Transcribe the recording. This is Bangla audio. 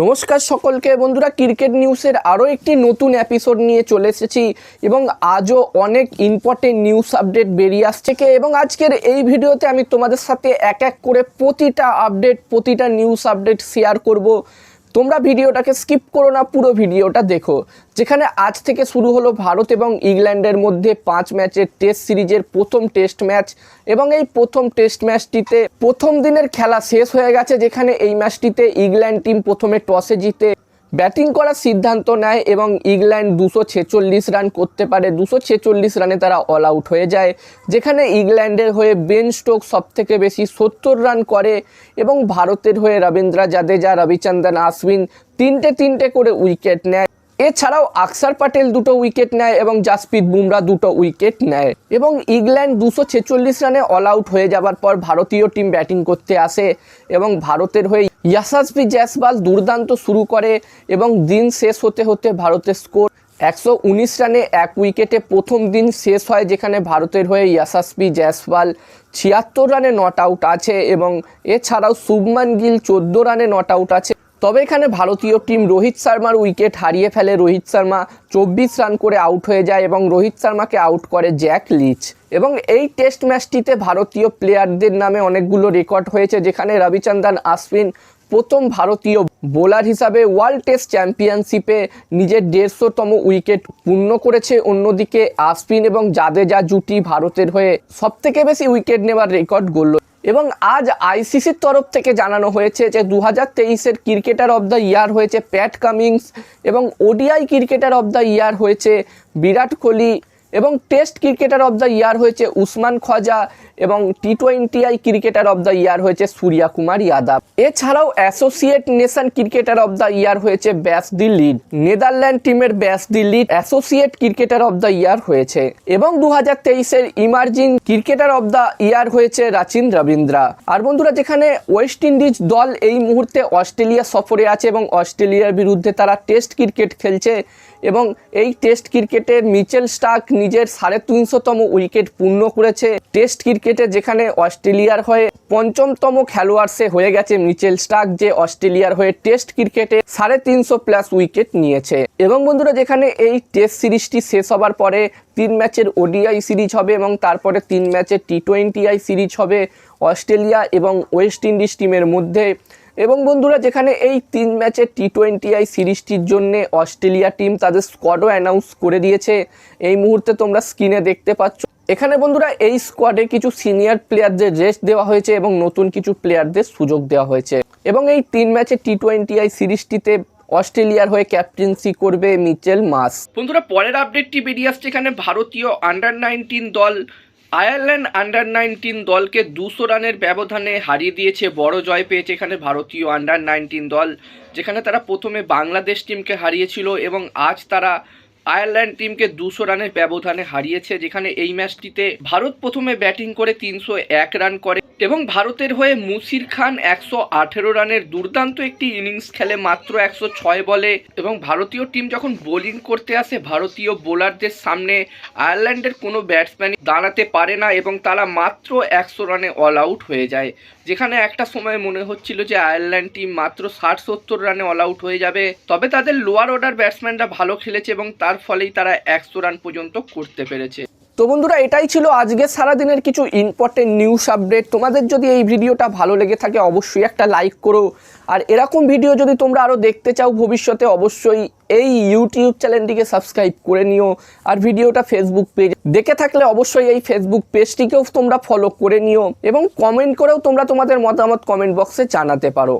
নমস্কার সকলকে, বন্ধুরা, ক্রিকেট নিউজের আরও একটি নতুন এপিসোড নিয়ে চলে এসেছি এবং আজও অনেক ইম্পর্টেন্ট নিউজ আপডেট বেরিয়ে আসছে কে? এবং আজকের এই ভিডিওতে আমি তোমাদের সাথে এক এক করে প্রতিটা আপডেট প্রতিটা নিউজ আপডেট শেয়ার করব। তোমরা ভিডিওটাকে স্কিপ করো না, পুরো ভিডিওটা দেখো। যেখানে আজ থেকে শুরু হলো ভারত এবং ইংল্যান্ডের মধ্যে পাঁচ ম্যাচের টেস্ট সিরিজের প্রথম টেস্ট ম্যাচ এবং এই প্রথম টেস্ট ম্যাচটিতে প্রথম দিনের খেলা শেষ হয়ে গেছে, যেখানে এই ম্যাচটিতে ইংল্যান্ড টিম প্রথমে টসে জিতে ব্যাটিং করার সিদ্ধান্ত নেয় এবং ইংল্যান্ড দুশো ছেচল্লিশ রান করতে পারে। দুশো ছেচল্লিশ রানে তারা অল আউট হয়ে যায়, যেখানে ইংল্যান্ডের হয়ে বেন স্টোক সব থেকে বেশি সত্তর রান করে এবং ভারতের হয়ে রবীন্দ্র জাদেজা, রবিচন্দ্রন আশ্বিন তিনটে তিনটে করে উইকেট নেয়। এছাড়াও আকসার প্যাটেল দুটো উইকেট নেয় এবং জাসপ্রীত বুমরা দুটো উইকেট নেয়। এবং ইংল্যান্ড দুশো ছেচল্লিশ রানে অল আউট হয়ে যাবার পর ভারতীয় টিম ব্যাটিং করতে আসে এবং ভারতের হয়ে ইয়াসাসবি জয়সওয়াল দুর্দান্ত শুরু করে এবং দিন শেষ হতে হতে ভারতের স্কোর একশো উনিশ রানে এক উইকেটে প্রথম দিন শেষ হয় যেখানে ভারতের হয়ে ইয়াসাসবি জয়সওয়াল ছিয়াত্তর রানে নট আউট আছে এবং এছাড়াও শুভমান গিল চোদ্দ রানে নট আউট আছে। তবে এখানে ভারতীয় টিম রোহিত শর্মার উইকেট হারিয়ে ফেলে। রোহিত শর্মা চব্বিশ রান করে আউট হয়ে যায় এবং রোহিত শর্মাকে আউট করে জ্যাক লিচ। এবং এই টেস্ট ম্যাচটিতে ভারতীয় প্লেয়ারদের নামে অনেকগুলো রেকর্ড হয়েছে, যেখানে রবিচন্দ্রন আশ্বিন প্রথম ভারতীয় বোলার হিসাবে ওয়ার্ল্ড টেস্ট চ্যাম্পিয়নশিপে নিজের দেড়শোতম উইকেট পূর্ণ করেছে। অন্যদিকে আশ্বিন এবং জাদেজা জুটি ভারতের হয়ে সবথেকে বেশি উইকেট নেওয়ার রেকর্ড গড়ল। এবং আজ আইসিসির তরফ থেকে জানানো হয়েছে যে দু হাজার তেইশের ক্রিকেটার অব দ্য ইয়ার হয়েছে প্যাট কামিংস এবং ODI cricketer of the year হয়েছে বিরাট কোহলি। এবং test cricketer of the year হয়েছে উসমান খজা এবং T twenty I cricketer of the year হয়েছে সূর্যা কুমার যাদব। এছাড়াও associate nation cricketer of the year হয়েছে ব্যাস দি লিড নেদারল্যান্ড টিমের Bas de Leede associate cricketer of the year হয়েছে এবং দু হাজার তেইশের emerging cricketer of the year হয়েছে রাচিন রবীন্দ্রা। আর বন্ধুরা, যেখানে ওয়েস্ট ইন্ডিজ দল এই মুহূর্তে অস্ট্রেলিয়া সফরে আছে এবং অস্ট্রেলিয়ার বিরুদ্ধে তারা টেস্ট ক্রিকেট খেলছে এবং এই টেস্ট ক্রিকেটের মিচেল স্টার্ক নিজের সাড়ে তিনশোতম উইকেট পূর্ণ করেছে টেস্ট ক্রিকেটে যেখানে অস্ট্রেলিয়ার হয়ে পঞ্চমতম খেলোয়াড় সে হয়ে গেছে মিচেল স্টার্ক, যে অস্ট্রেলিয়ার হয়ে টেস্ট ক্রিকেটে সাড়ে তিনশো প্লাস উইকেট নিয়েছে। এবং বন্ধুরা, যেখানে এই টেস্ট সিরিজটি শেষ হবার পরে তিন ম্যাচের ওডিআই সিরিজ হবে এবং তারপরে তিন ম্যাচের টি টোয়েন্টি আই সিরিজ হবে। অস্ট্রেলিয়া এবং ওয়েস্ট ইন্ডিজ টিমের মধ্যে এবং বন্ধুরা, যেখানে এই তিন ম্যাচের টি টোয়েন্টি আই সিরিজটির জন্য অস্ট্রেলিয়া টিম তাদের স্কোয়াডও অ্যানাউন্স করে দিয়েছে। এই মুহূর্তে তোমরা স্ক্রিনে দেখতে পাচ্ছ। এখানে বন্ধুরা, এই স্কোয়াডে কিছু সিনিয়র প্লেয়ারদের রেস্ট দেওয়া হয়েছে এবং নতুন কিছু প্লেয়ারদের সুযোগ দেওয়া হয়েছে। এবং এই তিন ম্যাচের টি টোয়েন্টি আই সিরিজটিতে অস্ট্রেলিয়ার হয়ে ক্যাপ্টেন্সি করবে মিচেল মাস। বন্ধুরা, পরের আপডেটটি বেরিয়ে আসছে এখানে ভারতীয় আন্ডার নাইনটিন দল আয়ারল্যান্ড আন্ডার নাইনটিন দলকে দুশো রানের ব্যবধানে হারিয়ে দিয়েছে, বড় জয় পেয়েছে এখানে ভারতীয় আন্ডার নাইনটিন দল, যেখানে তারা প্রথমে বাংলাদেশ টিমকে হারিয়েছিল এবং আজ তারা আয়ারল্যান্ড টিমকে দুশো রানের ব্যবধানে হারিয়েছে, যেখানে এই ম্যাচটিতে ভারত প্রথমে ব্যাটিং করে তিনশো এক রান করে। এবং ভারতের হয়ে মুসির খান একশো আঠেরো রানের দুর্দান্ত একটি ইনিংস খেলে মাত্র একশো ছয় বলে এবং ভারতীয় টিম যখন বোলিং করতে আসে, ভারতীয় বোলারদের সামনে আয়ারল্যান্ডের কোনো ব্যাটসম্যান দাঁড়াতে পারে না এবং তারা মাত্র একশো রানে অল আউট হয়ে যায়। যেখানে একটা সময় মনে হচ্ছিল যে আয়ারল্যান্ড টিম মাত্র ষাট সত্তর রানে অল আউট হয়ে যাবে। তবে তাদের লোয়ার অর্ডার ব্যাটসম্যানরা ভালো খেলেছে এবং তার ফলেই তারা একশো রান পর্যন্ত করতে পেরেছে। তো বন্ধুরা, এটাই ছিল আজকে সারাদিনের কিছু ইম্পর্টেন্ট নিউজ আপডেট তোমাদের যদি এই ভিডিওটা ভালো লেগে থাকে, অবশ্যই একটা লাইক করো। আর এরকম ভিডিও যদি তোমরা আরও দেখতে চাও ভবিষ্যতে, অবশ্যই এই ইউটিউব চ্যানেলটিকে সাবস্ক্রাইব করে নিও। আর ভিডিওটা ফেসবুক পেজ দেখে থাকলে অবশ্যই এই ফেসবুক পেজটিকেও তোমরা ফলো করে নিও এবং কমেন্ট করেও তোমরা তোমাদের মতামত কমেন্ট বক্সে জানাতে পারো।